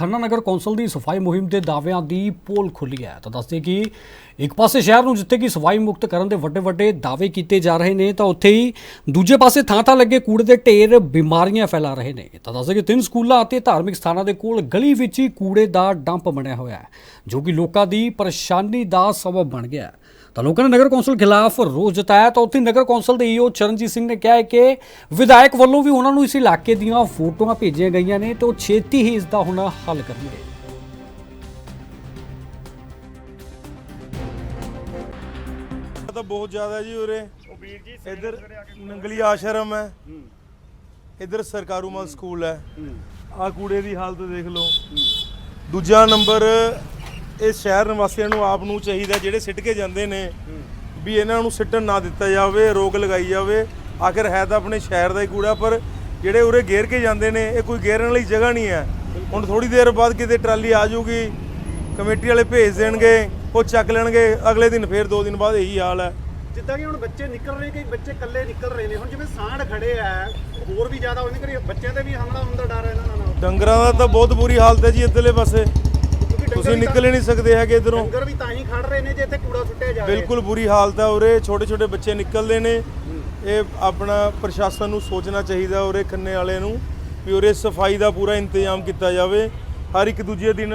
ਖੰਨਾ ਨਗਰ council ਦੀ ਸਫ਼ਾਈ ਮੁਹਿੰਮ ਦੇ ਦਾਅਵਿਆਂ ਦੀ ਪੋਲ ਖੁੱਲੀ ਹੈ ਤਾਂ ਦੱਸਦੇ ਕਿ ਇੱਕ ਪਾਸੇ ਸ਼ਹਿਰ ਨੂੰ ਜਿੱਥੇ ਕਿ ਸਫ਼ਾਈ ਮੁਕਤ ਕਰਨ ਦੇ ਵੱਡੇ ਵੱਡੇ ਦਾਅਵੇ ਕੀਤੇ ਜਾ ਰਹੇ ਨੇ ਤਾਂ ਉੱਥੇ ਹੀ ਦੂਜੇ ਪਾਸੇ ਥਾਂ ਥਾਂ ਲੱਗੇ ਕੂੜੇ ਦੇ ਢੇਰ ਬਿਮਾਰੀਆਂ ਫੈਲਾ ਰਹੇ ਨੇ। ਤਾਂ ਦੱਸਦੇ ਕਿ ਤਿੰਨ ਸਕੂਲਾਂ ਅਤੇ ਧਾਰਮਿਕ ਸਥਾਨਾਂ ਦੇ ਕੋਲ ਗਲੀ ਵਿੱਚ ਹੀ ਕੂੜੇ ਦਾ ਡੰਪ ਬਣਿਆ ਹੋਇਆ ਹੈ, ਜੋ ਕਿ ਲੋਕਾਂ ਦੀ ਪਰੇਸ਼ਾਨੀ ਦਾ ਸਬਬ ਬਣ ਗਿਆ ਹੈ। ਤਾਂ ਲੋਕਾਂ ਨੇ ਨਗਰ ਕੌਂਸਲ ਖਿਲਾਫ ਰੋਸ ਜਤਾਇਆ ਤਾਂ ਉੱਥੇ ਨਗਰ ਕੌਂਸਲ ਦੇ ਈਓ ਚਰਨਜੀਤ ਸਿੰਘ ਨੇ ਕਿਹਾ ਹੈ ਕਿ ਵਿਧਾਇਕ ਵੱਲੋਂ ਵੀ ਉਹਨਾਂ ਨੂੰ ਇਸ ਇਲਾਕੇ ਦੀਆਂ ਫੋਟੋਆਂ ਭੇਜੀਆਂ ਗਈਆਂ ਨੇ ਤੇ ਉਹ ਛੇਤੀ ਹੀ ਇਸ ਦਾ ਹੁਣ ਹੱਲ ਕਰਨਗੇ। ਤਾਂ ਬਹੁਤ ਜ਼ਿਆਦਾ ਜੀ ਉਰੇ। ਇੱਧਰ ਨੰਗਲੀ ਆਸ਼ਰਮ ਹੈ। ਇੱਧਰ ਸਰਕਾਰੂ ਮਲ ਸਕੂਲ ਹੈ। ਆ ਕੂੜੇ ਦੀ ਹਾਲਤ ਦੇਖ ਲਓ। ਦੂਜਾ ਨੰਬਰ ਇਹ ਸ਼ਹਿਰ ਨਿਵਾਸੀਆਂ ਨੂੰ ਆਪ ਨੂੰ ਚਾਹੀਦਾ ਜਿਹੜੇ ਸਿੱਟ ਕੇ ਜਾਂਦੇ ਨੇ ਵੀ ਇਹਨਾਂ ਨੂੰ ਸਿੱਟਣ ਨਾ ਦਿੱਤਾ ਜਾਵੇ ਰੋਕ ਲਗਾਈ ਜਾਵੇ। ਆਖਿਰ ਹੈ ਤਾਂ ਆਪਣੇ ਸ਼ਹਿਰ ਦਾ ਹੀ ਕੂੜਾ ਪਰ ਜਿਹੜੇ ਉਰੇ ਗੇਰ ਕੇ ਜਾਂਦੇ ਨੇ ਇਹ ਕੋਈ ਗੇਰਨ ਵਾਲੀ ਜਗ੍ਹਾ ਨਹੀਂ ਹੈ। ਹੁਣ ਥੋੜੀ ਦੇਰ ਬਾਅਦ ਕਿਤੇ ਟਰਾਲੀ ਆ ਜਾਊਗੀ ਕਮੇਟੀ ਵਾਲੇ ਭੇਜ ਦੇਣਗੇ ਉਹ ਚੱਕ ਲੈਣਗੇ ਅਗਲੇ ਦਿਨ ਫੇਰ ਦੋ ਦਿਨ ਬਾਅਦ ਇਹੀ ਹਾਲ ਹੈ। ਜਿੱਦਾਂ ਕਿ ਹੁਣ ਬੱਚੇ ਨਿਕਲ ਰਹੇ ਕਈ ਬੱਚੇ ਇਕੱਲੇ ਨਿਕਲ ਰਹੇ ਨੇ। ਹੁਣ ਜਿਵੇਂ ਸਾਂਢ ਖੜੇ ਆ ਹੋਰ ਵੀ ਜ਼ਿਆਦਾ ਉਹਨੇ ਕਰੀ ਬੱਚਿਆਂ ਤੇ ਵੀ ਹਮਲਾ ਹੁੰਦਾ ਡਰ ਹੈ ਇਹਨਾਂ ਨਾਲ। ਡੰਗਰਾਂ ਦਾ ਤਾਂ ਬਹੁਤ ਬੁਰੀ ਹਾਲਤ ਹੈ ਜੀ ਇੱਧਰਲੇ ਪਾਸੇ। ਤੁਸੀਂ ਨਿਕਲ ਹੀ ਨਹੀਂ ਸਕਦੇ ਹੈਗੇ ਇਧਰੋਂ। ਡੰਗਰ ਵੀ ਤਾਂ ਹੀ ਖੜ ਰਹੇ ਨੇ ਜੇ ਇੱਥੇ ਕੂੜਾ ਸੁੱਟਿਆ ਜਾਵੇ। ਬਿਲਕੁਲ ਬੁਰੀ ਹਾਲਤ ਹੈ ਉਰੇ ਛੋਟੇ ਛੋਟੇ ਬੱਚੇ ਨਿਕਲਦੇ ਨੇ। ਇਹ ਆਪਣਾ ਪ੍ਰਸ਼ਾਸਨ ਨੂੰ ਸੋਚਣਾ ਚਾਹੀਦਾ ਉਰੇ ਖੰਨੇ ਵਾਲੇ ਨੂੰ ਵੀ ਉਰੇ ਸਫ਼ਾਈ ਦਾ ਪੂਰਾ ਇੰਤਜ਼ਾਮ ਕੀਤਾ ਜਾਵੇ। ਹਰ ਇੱਕ ਦੂਜੇ ਦਿਨ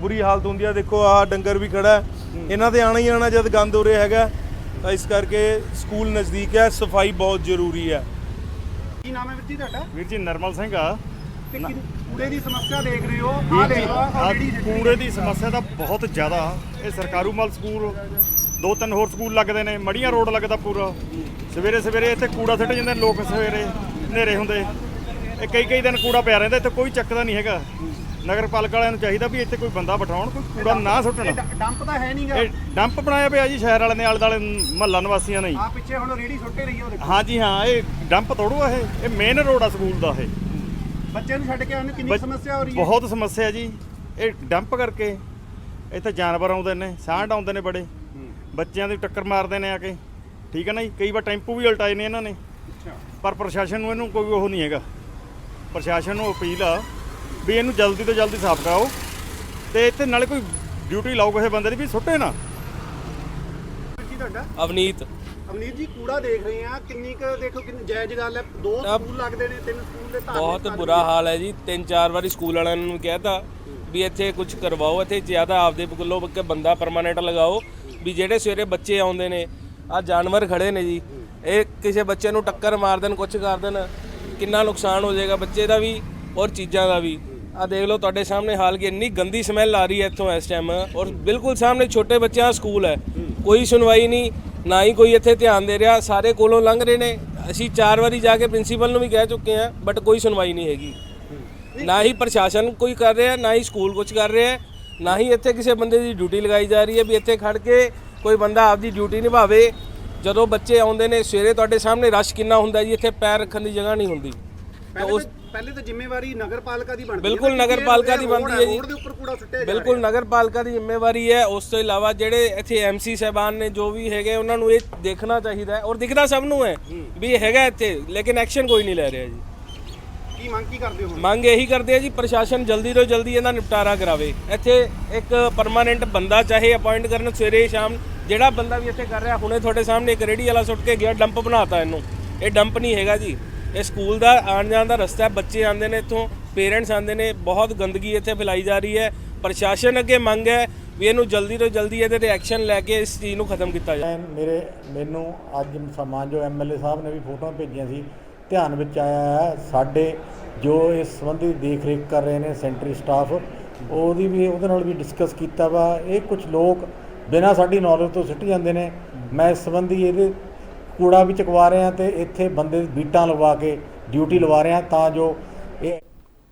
ਬੁਰੀ ਹਾਲਤ ਹੁੰਦੀ ਹੈ ਦੇਖੋ ਆਹ ਡੰਗਰ ਵੀ ਖੜਾ ਹੈ। ਇਹਨਾਂ ਤੇ ਆਣਾ ਹੀ ਆਣਾ ਜਦ ਗੰਦ ਉਰੇ ਹੈਗਾ। ਤਾਂ ਇਸ ਕਰਕੇ ਸਕੂਲ ਨਜ਼ਦੀਕ ਹੈ। ਸਫ਼ਾਈ ਬਹੁਤ ਜ਼ਰੂਰੀ ਹੈ। ਕੀ ਨਾਮ ਹੈ ਵੀਰ ਜੀ ਤੁਹਾਡਾ? ਵੀਰ ਜੀ ਨਰਮਲ ਸਿੰਘ ਆ। ਤੇ ਕੂੜੇ ਦੀ ਸਮੱਸਿਆ ਦੇਖ ਰਹੇ ਹੋ? ਆਹ ਦੇਖ ਲਓ ਆਹ ਆਹ ਜਿਹੜੀ ਕੂੜੇ ਦੀ ਸਮੱਸਿਆ ਤਾਂ ਬਹੁਤ ਜ਼ਿਆਦਾ। ਇਹ ਸਰਕਾਰੂ ਮਲ ਸਕੂਲ ਦੋ ਤਿੰਨ ਹੋਰ ਸਕੂਲ ਲੱਗਦੇ ਨੇ ਮੜੀਆਂ ਰੋਡ ਲੱਗਦਾ ਪੂਰਾ। ਸਵੇਰੇ ਸਵੇਰੇ ਇੱਥੇ ਕੂੜਾ ਸਿੱਟ ਜਾਂਦੇ ਨੇ ਲੋਕ ਸਵੇਰੇ ਹਨੇਰੇ ਹੁੰਦੇ। ਇਹ ਕਈ ਕਈ ਦਿਨ ਕੂੜਾ ਪਿਆ ਰਹਿੰਦਾ ਇੱਥੇ ਕੋਈ ਚੱਕਦਾ ਨਹੀਂ ਹੈਗਾ। ਨਗਰ ਪਾਲਿਕਾ ਵਾਲਿਆਂ ਨੂੰ ਚਾਹੀਦਾ ਵੀ ਇੱਥੇ ਕੋਈ ਬੰਦਾ ਬਿਠਾਉਣ ਕੋਈ ਕੂੜਾ ਨਾ ਸੁੱਟਣ। ਡੰਪ ਤਾਂ ਹੈ ਨਹੀਂਗਾ ਇਹ ਡੰਪ ਬਣਾਇਆ ਪਿਆ ਜੀ ਸ਼ਹਿਰ ਵਾਲਿਆਂ ਨੇ ਆਲੇ ਦੁਆਲੇ ਮਹੱਲਾ ਨਿਵਾਸੀਆਂ ਨੇ। ਆ ਪਿੱਛੇ ਹੁਣ ਰੇੜੀ ਸੁੱਟੇ ਰਹੀ ਉਹ ਦੇਖੋ ਹਾਂਜੀ ਹਾਂ ਇਹ ਡੰਪ ਤੋੜੋ ਇਹ। ਇਹ ਮੇਨ ਰੋਡ ਆ ਸਕੂਲ ਦਾ ਇਹ। ਬੱਚਿਆਂ ਨੂੰ ਛੱਡ ਕੇ ਆਉਣ ਕਿੰਨੀ ਬੱਚ- ਸਮੱਸਿਆ ਹੋ ਰਹੀ ਹੈ? ਬਹੁਤ ਸਮੱਸਿਆ ਜੀ। ਇਹ ਡੰਪ ਕਰਕੇ ਇੱਥੇ ਜਾਨਵਰ ਆਉਂਦੇ ਨੇ ਸਾਂਢ ਆਉਂਦੇ ਨੇ ਬੜੇ। ਬੱਚਿਆਂ ਦੀ ਟੱਕਰ ਮਾਰਦੇ ਨੇ ਆ ਕੇ। ਠੀਕ ਹੈ ਨਾ ਜੀ? ਕਈ ਵਾਰ ਟੈਂਪੂ ਵੀ ਉਲਟਾਏ ਨੇ ਇਹਨਾਂ ਨੇ। ਪਰ ਪ੍ਰਸ਼ਾਸਨ ਨੂੰ ਇਹਨੂੰ ਕੋਈ ਉਹ ਨਹੀਂ ਹੈਗਾ। ਪ੍ਰਸ਼ਾਸਨ ਨੂੰ ਅਪੀਲ ਆ ਵੀ ਇਹਨੂੰ ਜਲਦੀ ਤੋਂ ਜਲਦੀ ਸਾਫ਼ ਕਰਾਓ। ਤੇ ਇੱਥੇ ਨਾਲੇ ਕੋਈ ਡਿਊਟੀ ਲਾਓ ਕਿਸੇ ਬੰਦੇ ਦੀ ਵੀ ਸੁੱਟੇ ਨਾ। ਤੁਹਾਡਾ? ਅਵਨੀਤ। ਅਮਨੀਤ ਜੀ ਕੂੜਾ ਦੇਖ ਰਹੇ ਆ ਕਿੰਨੀ ਕੁ ਦੇਖੋ ਕਿੰਨੀ ਜਾਇਜ਼ ਗੱਲ ਹੈ। ਦੋ ਅਬ ਸਕੂਲ ਲੱਗਦੇ ਨੇ ਤਿੰਨ ਸਕੂਲ ਦੇ ਧਾਰਮਿਕ ਬਹੁਤ ਸਥਾਨ ਬੁਰਾ। ਹਾਲ ਹੈ ਜੀ। ਤਿੰਨ ਚਾਰ ਵਾਰੀ ਸਕੂਲ ਵਾਲਿਆਂ ਨੂੰ ਕਹਿਤਾ ਵੀ ਇੱਥੇ ਕੁਝ ਕਰਵਾਓ ਇੱਥੇ ਜ਼ਿਆਦਾ ਆਪਦੇ ਕੋਲੋਂ ਕਿ ਬੰਦਾ ਪਰਮਾਨੈਂਟ ਲਗਾਓ ਵੀ ਜਿਹੜੇ ਸਵੇਰੇ ਬੱਚੇ ਆਉਂਦੇ ਨੇ ਆ ਜਾਨਵਰ ਖੜੇ ਨੇ ਜੀ ਇਹ ਕਿਸੇ ਬੱਚੇ ਨੂੰ ਟੱਕਰ ਮਾਰ ਦੇਣ ਕੁਝ ਕਰ ਦੇਣ ਕਿੰਨਾ ਨੁਕਸਾਨ ਹੋ ਜਾਏਗਾ ਬੱਚੇ ਦਾ ਵੀ ਔਰ ਚੀਜ਼ਾਂ ਦਾ ਵੀ। ਆ ਦੇਖ ਲਓ ਤੁਹਾਡੇ ਸਾਹਮਣੇ ਹਾਲ ਕੀ ਇੰਨੀ ਗੰਦੀ ਸਮੈਲ ਆ ਰਹੀ ਹੈ ਇੱਥੋਂ ਇਸ ਟਾਈਮ ਔਰ ਬਿਲਕੁਲ ਸਾਹਮਣੇ ਛੋਟੇ ਬੱਚਿਆਂ ਦਾ ਸਕੂਲ ਹੈ। ਕੋਈ ਸੁਣਵਾਈ ਨਹੀਂ ਨਾ ਹੀ ਕੋਈ ਇੱਥੇ ਧਿਆਨ ਦੇ ਰਿਹਾ ਸਾਰੇ ਕੋਲੋਂ ਲੰਘ ਰਹੇ ਨੇ। ਅਸੀਂ ਚਾਰ ਵਾਰੀ ਜਾ ਕੇ ਪ੍ਰਿੰਸੀਪਲ ਨੂੰ ਵੀ ਕਹਿ ਚੁੱਕੇ ਹਾਂ ਬਟ ਕੋਈ ਸੁਣਵਾਈ ਨਹੀਂ ਹੈਗੀ। ਨਾ ਹੀ ਪ੍ਰਸ਼ਾਸਨ ਕੋਈ ਕਰ ਰਿਹਾ ਨਾ ਹੀ ਸਕੂਲ ਕੁਝ ਕਰ ਰਿਹਾ ਹੈ, ਨਾ ਹੀ ਇੱਥੇ ਕਿਸੇ ਬੰਦੇ ਦੀ ਡਿਊਟੀ ਲਗਾਈ ਜਾ ਰਹੀ ਹੈ ਵੀ ਇੱਥੇ ਖੜ ਕੇ ਕੋਈ ਬੰਦਾ ਆਪਦੀ ਡਿਊਟੀ ਨਿਭਾਵੇ। ਜਦੋਂ ਬੱਚੇ ਆਉਂਦੇ ਨੇ ਸਵੇਰੇ ਤੁਹਾਡੇ ਸਾਹਮਣੇ ਰਸ਼ ਕਿੰਨਾ ਹੁੰਦਾ ਜੀ ਇੱਥੇ ਪੈਰ ਰੱਖਣ ਦੀ ਜਗ੍ਹਾ ਨਹੀਂ ਹੁੰਦੀ। ਤਾਂ ਪਹਿਲੇ ਉਸ ਤਾਂ- ਪਹਿਲੇ ਤਾਂ ਜ਼ਿੰਮੇਵਾਰੀ ਨਗਰ ਪਾਲਿਕਾ ਦੀ ਬਣਦੀ ਬਿਲਕੁਲ ਨਾ, ਨਗਰ ਕਿਉਂਕਿ ਪਾਲਿਕਾ ਇਹ ਦੀ ਬਣਦੀ ਹੈ ਜੀ। ਰੋਡ ਦੇ ਉੱਪਰ ਕੂੜਾ ਸੁੱਟਿਆ ਜਾ ਬਿਲਕੁਲ ਨਗਰ ਪਾਲਿਕਾ ਦੀ ਜ਼ਿੰਮੇਵਾਰੀ ਹੈ। ਉਸ ਤੋਂ ਇਲਾਵਾ ਜਿਹੜੇ ਇੱਥੇ ਐਮਸੀ ਸਹਿਬਾਨ ਨੇ ਜੋ ਵੀ ਹੈਗੇ ਉਹਨਾਂ ਨੂੰ ਇਹ ਦੇਖਣਾ ਚਾਹੀਦਾ ਹੈ ਔਰ ਦਿਖਦਾ ਸਭ ਨੂੰ ਹੈ ਵੀ ਇਹ ਹੈਗਾ ਇੱਥੇ ਲੇਕਿਨ ਐਕਸ਼ਨ ਕੋਈ ਨਹੀਂ ਲੈ ਰਿਹਾ ਜੀ। ਰਿਹਾ। ਕੀ ਮੰਗ ਕੀ ਕਰਦੇ ਹੋ ਹੁਣ? ਮੰਗ ਇਹੀ ਕਰਦੇ ਆ ਜੀ ਪ੍ਰਸ਼ਾਸਨ ਜਲਦੀ ਤੋਂ ਜਲਦੀ ਇਹਦਾ ਨਿਪਟਾਰਾ ਕਰਾਵੇ। ਇੱਥੇ ਇੱਕ ਪਰਮਾਨੈਂਟ ਬੰਦਾ ਚਾਹੇ ਅਪਾਇੰਟ ਕਰਨ ਸਵੇਰੇ ਸ਼ਾਮ ਜਿਹੜਾ ਬੰਦਾ ਵੀ ਇੱਥੇ ਕਰ ਰਿਹਾ ਹੁਣੇ ਤੁਹਾਡੇ ਸਾਹਮਣੇ ਇੱਕ ਰੇੜੀ ਵਾਲਾ ਸੁੱਟ ਕੇ ਗਿਆ ਡੰਪ ਬਣਾਤਾ ਇਹਨੂੰ। ਇਹ ਡੰਪ ਨਹੀਂ ਹੈਗਾ ਜੀ। ਇਹ ਸਕੂਲ ਦਾ ਆਉਣ ਜਾਣ ਦਾ ਰਸਤਾ ਹੈ ਬੱਚੇ ਆਉਂਦੇ ਨੇ ਇੱਥੋਂ ਪੇਰੈਂਟਸ ਆਉਂਦੇ ਨੇ, ਬਹੁਤ ਗੰਦਗੀ ਇੱਥੇ ਫੈਲਾਈ ਜਾ ਰਹੀ ਹੈ, ਪ੍ਰਸ਼ਾਸਨ ਅੱਗੇ ਮੰਗ ਹੈ ਵੀ ਇਹਨੂੰ ਜਲਦੀ ਤੋਂ ਜਲਦੀ ਇਹਦੇ ਤੇ ਐਕਸ਼ਨ ਲੈ ਕੇ ਇਸ ਚੀਜ਼ ਨੂੰ ਖਤਮ ਕੀਤਾ ਜਾਵੇ। ਮੇਰੇ ਮੈਨੂੰ ਅੱਜ ਸਮਾਨ ਜੋ ਐਮਐਲਏ ਸਾਹਿਬ ਨੇ ਵੀ ਫੋਟੋਆਂ ਭੇਜੀਆਂ ਸੀ, ਧਿਆਨ ਵਿੱਚ ਆਇਆ ਹੈ, ਸਾਡੇ ਜੋ ਇਸ ਸੰਬੰਧੀ ਦੇਖ ਰੇਖ ਕਰ ਰਹੇ ਨੇ ਸੈਂਟਰੀ ਸਟਾਫ, ਉਹਦੀ ਵੀ ਉਹਦੇ ਨਾਲ ਵੀ ਡਿਸਕਸ ਕੀਤਾ ਵਾ। ਇਹ ਕੁਝ ਲੋਕ ਬਿਨਾਂ ਸਾਡੀ ਨੌਲੇਜ ਤੋਂ ਸਿੱਟ ਜਾਂਦੇ ਨੇ। ਮੈਂ ਇਸ ਸੰਬੰਧੀ ਇਹਦੇ ਕੂੜਾ ਵੀ ਚਕਵਾ ਰਿਹਾ ਤੇ ਇੱਥੇ ਬੰਦੇ ਬੀਟਾਂ ਲਵਾ ਕੇ ਡਿਊਟੀ ਲਵਾ ਰਿਹਾ ਤਾਂ ਜੋ ਇਹ